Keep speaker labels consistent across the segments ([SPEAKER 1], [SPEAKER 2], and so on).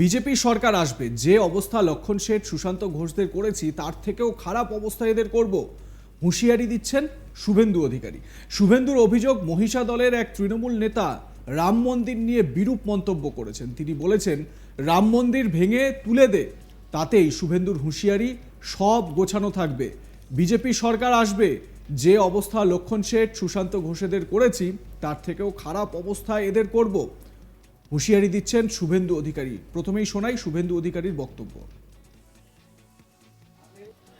[SPEAKER 1] BJP সরকার আসবে, যে অবস্থা লক্ষণ শেঠ সুশান্ত ঘোষদের করেছি, তার থেকেও খারাপ অবস্থা এদের করব। হুঁশিয়ারি দিচ্ছেন শুভেন্দু অধিকারী। শুভেন্দুর অভিযোগ, মহিষা দলের এক তৃণমূল নেতা রাম মন্দির নিয়ে বিরূপ মন্তব্য করেছেন। তিনি বলেছেন, রাম মন্দির ভেঙে তুলে দে, তাতেই শুভেন্দুর হুঁশিয়ারি সব গোছানো থাকবে। বিজেপি সরকার আসবে, যে অবস্থা লক্ষণ শেঠ সুশান্ত ঘোষেদের করেছি, তার থেকেও খারাপ অবস্থা এদের করব। হুঁশিয়ারি দিচ্ছেন শুভেন্দু অধিকারী। প্রথমেই শোনাই শুভেন্দু অধিকারীর বক্তব্য।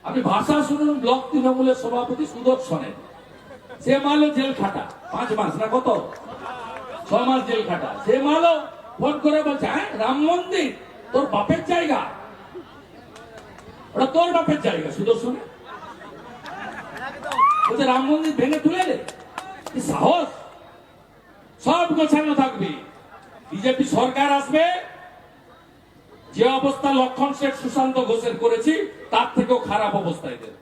[SPEAKER 2] আপনি ভাষা শুনুন, ব্লক তৃণমূলের সভাপতি সুদর্শনের সে মারলো জেল খাটা। পাঁচ মাস না কত? ছ মাস জেল খাটা। সে মারলো, ফোন করে বলছে হ্যাঁ রাম মন্দির, তোর বাপের জায়গা? ওটা তোর বাপের জায়গা, সুদর্শন বলছে, রাম মন্দির ভেঙে তুলে সাহস? সব গোছানো থাকবে। বিজেপি সরকার আসবে, যে অবস্থা লক্ষণ শেঠ সুশান্ত ঘোষের করেছি, তার থেকেও খারাপ অবস্থা এদের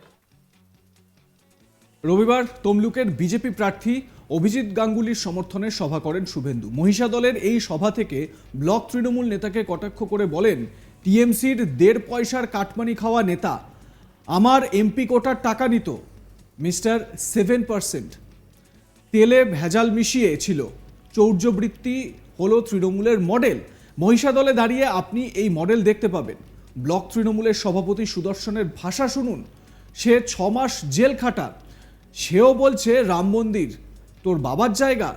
[SPEAKER 1] রবিবার তমলুকের বিজেপি প্রার্থী অভিজিৎ গাঙ্গুলির সমর্থনে সভা করেন শুভেন্দু। মহিষা দলের এই সভা থেকে ব্লক তৃণমূল নেতাকে কটাক্ষ করে বলেন, টিএমসির দেড় পয়সার কাটমানি খাওয়া নেতা, আমার এমপি কোটার টাকা নিত, মিস্টার সেভেন পার্সেন্ট। তেলে ভেজাল মিশিয়ে ছিল, চৌর্যবৃত্তি হলো তৃণমূলের মডেল মহিষা দলে দাঁড়িয়ে আপনি এই মডেল দেখতে পাবেন। ব্লক তৃণমূলের সভাপতি সুদর্শনের ভাষা শুনুন। সে ছ মাস জেল খাটা সেও বলছে, রাম মন্দির, তোর বাবার জায়গা?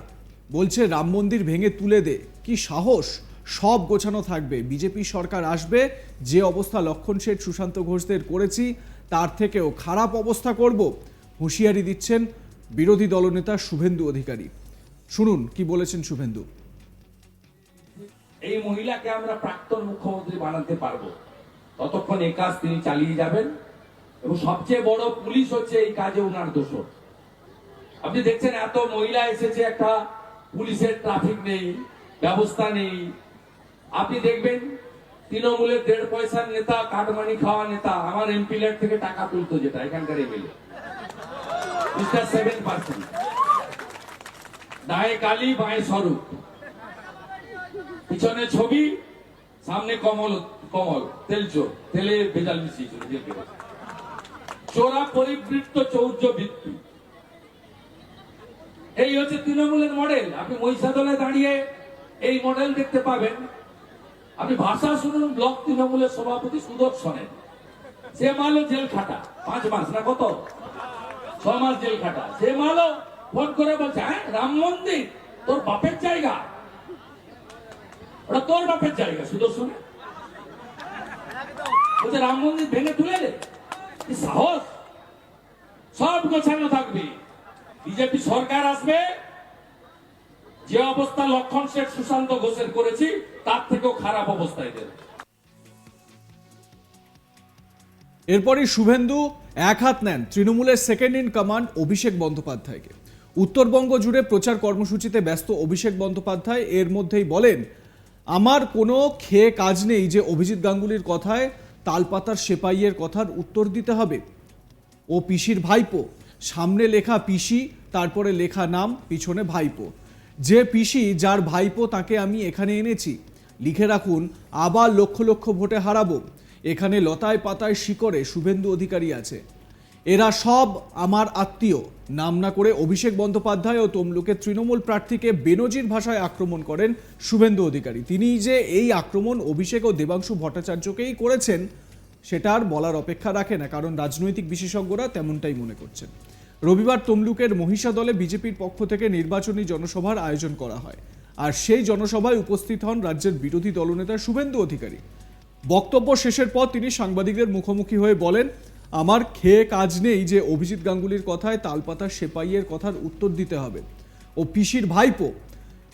[SPEAKER 1] বলছে, রাম মন্দির ভেঙে তুলে দে। কি সাহস? সব গোছানো থাকবে। বিজেপি সরকার আসবে। যে অবস্থা লক্ষণ শেঠ, সুশান্ত ঘোষদের করেছি, তার থেকেও খারাপ অবস্থা করব। হুঁশিয়ারি দিচ্ছেন বিরোধী দলনেতা শুভেন্দু অধিকারী। শুনুন, কি বলেছেন শুভেন্দু।
[SPEAKER 2] এই মহিলাকে আমরা প্রাক্তন মুখ্যমন্ত্রী বানাতে পারব। ততক্ষণ এই কাজ তিনি চালিয়ে যাবেন এবং সবচেয়ে বড় পুলিশ হচ্ছে এই কাজে উনার দোষ আপনি দেখছেন এত মহিলা এসেছে, একটা পুলিশের ট্রাফিক নেই, ব্যবস্থা নেই। আপনি দেখবেন তৃণমূলের দেড় পয়সার নেতা, কাটমানি খাওয়া নেতা, আমার এমপি থেকে টাকা তুলতো যেটা, এখানকার এমএলএ সেভেন পার্সেন্ট। দায়ে কালী বাঁয়ে স্বরূপ। পিছনে ছবি, সামনে কমল কমল, তেল চোর, তেলে ভেজাল মিশিয়েছিল চোরা পরিবৃত্ত চৌর্য বৃত্তি এই হচ্ছে তৃণমূলের মডেল। আপনি মহিষাদলে দাঁড়িয়ে এই মডেল দেখতে পাবেন। আপনি ভাষা শুনুন, ব্লক তৃণমূলের সভাপতি সুদর্শনের সে মারলো জেল খাটা। পাঁচ মাস না কত? ছ মাস জেল খাটা। সে মারলো, ফোন করে বলছে হ্যাঁ রাম মন্দির, তোর বাপের জায়গা। ওটা তোর বাপের জায়গা, সুদর্শন। বলছে, রাম মন্দির ভেঙে তুলে সাহস? সব গোছানো থাকবে। বিজেপি সরকার আসবে। যে অবস্থা লক্ষণ শেঠ সুশান্ত ঘোষের করেছি, তার থেকেও খারাপ
[SPEAKER 1] এরপরই শুভেন্দু এক হাত নেন তৃণমূলের সেকেন্ড ইন কমান্ড অভিষেক বন্দ্যোপাধ্যায়কে। উত্তরবঙ্গ জুড়ে প্রচার কর্মসূচিতে ব্যস্ত অভিষেক বন্দ্যোপাধ্যায় এর মধ্যেই বলেন আমার কোনো খেয়ে কাজ নেই যে অভিজিৎ গাঙ্গুলির কথায় তালপাতার সেপাইয়ের কথার উত্তর দিতে হবে। ও পিসির ভাইপো, সামনে লেখা পিসি, তারপরে লেখা নাম, পিছনে ভাইপো। যে পিসি যার ভাইপো তাকে আমি এখানে এনেছি। লিখে রাখুন, আবার লক্ষ লক্ষ ভোটে হারাবো। এখানে লতায় পাতায় শিকড়ে শুভেন্দু অধিকারী আছে। এরা সব আমার আত্মীয়। নাম না করে অভিষেক বন্দ্যোপাধ্যায় ও তমলুকের তৃণমূল প্রার্থীকে বেনজির ভাষায় আক্রমণ করেন শুভেন্দু অধিকারী। তিনি যে এই আক্রমণ অভিষেক ও দেবাংশু ভট্টাচার্যকেই করেছেন সেটা আর বলার অপেক্ষা রাখে না, কারণ রাজনৈতিক বিশেষজ্ঞরা তেমনটাই মনে করছেন। রবিবার তমলুকের মহিষা দলে বিজেপির পক্ষ থেকে নির্বাচনী জনসভার আয়োজন করা হয়। আর সেই জনসভায় উপস্থিত হন রাজ্যের বিরোধী দলনেতা শুভেন্দু অধিকারী। বক্তব্য শেষের পর তিনি সাংবাদিকদের মুখোমুখি হয়ে বলেন আমার খেয়ে কাজ নেই যে অভিজিৎ গাঙ্গুলির কথায় তালপাতার সেপাইয়ের কথার উত্তর দিতে হবে। ও পিসির ভাইপো।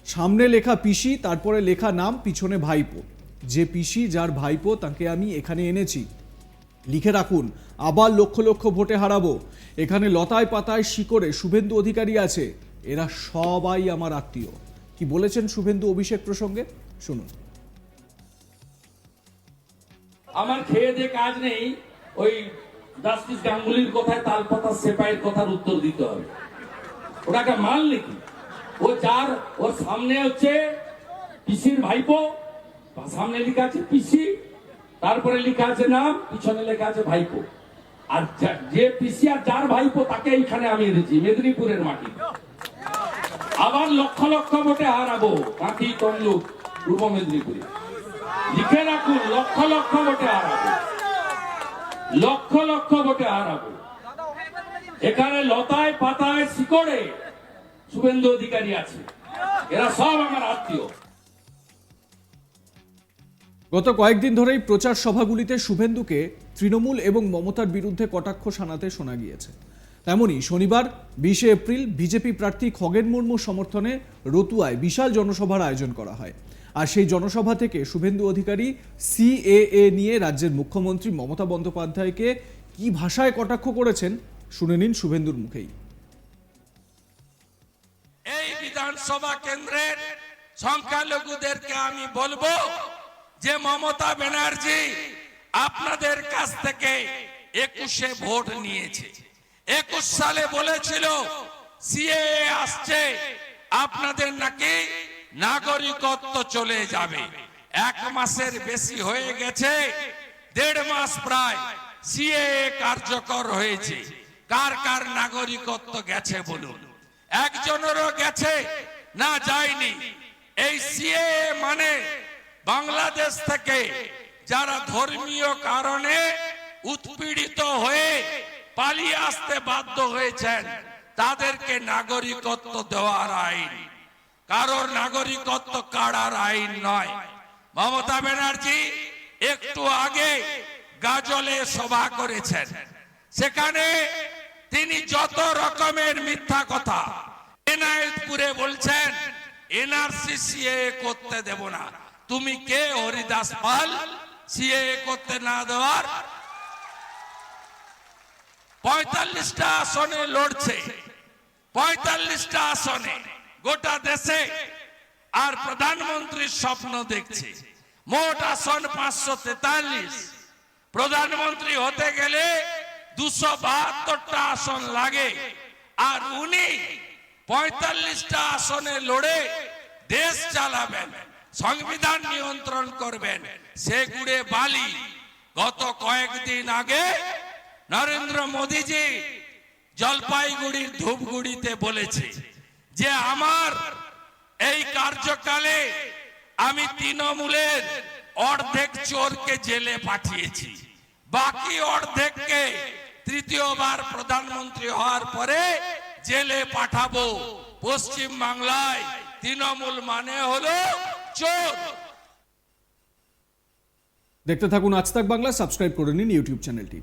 [SPEAKER 1] সামনে লেখা পিসি, তারপরে লেখা নাম, পিছনে ভাইপো। যে পিসি যার ভাইপো, তাকে আমি এখানে এনেছি। লিখে রাখুন, আবার লক্ষ লক্ষ ভোটে হারাবো। এখানে লতায় পাতায় শিকড়ে শুভেন্দু অধিকারী আছে। এরা সবাই আমার আত্মীয়। কি বলেছেন শুভেন্দু অভিষেক প্রসঙ্গে? শুনুন।
[SPEAKER 2] আমার খেয়ে যে কাজ নেই, ওই জাস্টিস গাঙ্গুলির কথায় তালপাতা সেপাইয়ের কথার উত্তর দিতে হবে। ওটাকে মাল নাকি ও যার, ওর সামনে হচ্ছে পিসির ভাইপো
[SPEAKER 3] সামনে লেখা আছে পিসি, তারপরে লেখা আছে নাম, পিছনে লেখা আছে ভাইপো। আর যে পিসি আর যার ভাইপো, তাকে এইখানে আমি এনেছি, মেদিনীপুরের মাটি। আবার লক্ষ লক্ষ ভোটে হারাবো কাঁথি তমলুক, পূর্ব মেদিনীপুরে। লিখে রাখুন, লক্ষ লক্ষ ভোটে হারাবো। লক্ষ লক্ষ ভোটে হারাবো এখানে লতায় পাতায় শিকড়ে শুভেন্দু অধিকারী আছে। এরা সব আমার আত্মীয়।
[SPEAKER 1] গত কয়েকদিন ধরেই প্রচার সভাগুলিতে শুভেন্দুকে তৃণমূল এবং মমতার বিরুদ্ধে কটাক্ষ শানাতে শোনা গিয়েছে। তেমনি শনিবার বিশে এপ্রিল বিজেপি প্রার্থী খগেন মুর্মুর সমর্থনে রতুয়ায় বিশাল জনসভার আয়োজন করা হয়। আর সেই জনসভা থেকে শুভেন্দু অধিকারী সিএএ নিয়ে রাজ্যের মুখ্যমন্ত্রী মমতা বন্দ্যোপাধ্যায়কে কি ভাষায় কটাক্ষ করেছেন, শুনে নিন শুভেন্দুর মুখেই।
[SPEAKER 2] এই বিধানসভা কেন্দ্রের সংখ্যালঘুদেরকে আমি বলব যে মমতা ব্যানার্জি আপনাদের কাছ থেকে একুশে ভোট নিয়েছে। একুশ সালে বলেছিল সিএ আসছে, আপনাদের নাকি নাগরিকত্ব চলে যাবে। এক মাসের বেশি হয়ে গেছে, দেড় মাস প্রায় সিএ কার্যকর হয়েছে। কার কার নাগরিকত্ব গেছে বলুন? একজনেরও গেছে, না যায়নি। এই সিএ মানে বাংলাদেশ থেকে যারা ধর্মীয় কারণে উৎপীড়িত হয়ে পালিয়ে আসতে বাধ্য হয়েছেন, তাদেরকে নাগরিকত্ব দেওয়ার আইন। কারোর নাগরিকত্ব কাড়ার আইন নয়। মমতা ব্যানার্জি একটু আগে গাজলে সভা করেছেন। সেখানে তিনি যত রকমের মিথ্যা কথা এনায়েতপুরে বলছেন এনআরসি সিএ করতে দেব না। তুমি কে, হরিদাস পাল? সিএ করতে না দেওয়ার? পঁয়তাল্লিশটা আসনে লড়ছে। পঁয়তাল্লিশটা আসনে। গোটা দেশে আর প্রধানমন্ত্রীর স্বপ্ন দেখছে। মোট আসন পাঁচশো তেতাল্লিশ। প্রধানমন্ত্রী হতে গেলে দুশো বাহাত্তরটা আসন লাগে। আর উনি পঁয়তাল্লিশটা আসনে লড়ে দেশ চালাবেন, সংবিধান নিয়ন্ত্রণ করবেন। সেগুড়ে বালি। গত কয়েকদিন আগে নরেন্দ্র মোদীজি জলপাইগুড়ির ধূপগুড়িতে বলেছে যে আমার এই কার্যকালে আমি তৃণমূলের অর্ধেক চোরকে জেলে পাঠিয়েছি। বাকি অর্ধেককে তৃতীয়বার প্রধানমন্ত্রী হওয়ার পরে জেলে পাঠাবো। পশ্চিম বাংলায় তৃণমূল মানে হলো চোর।
[SPEAKER 1] দেখতে থাকুন আজ তাক বাংলা, সাবস্ক্রাইব করে নিন ইউটিউব চ্যানেলটি।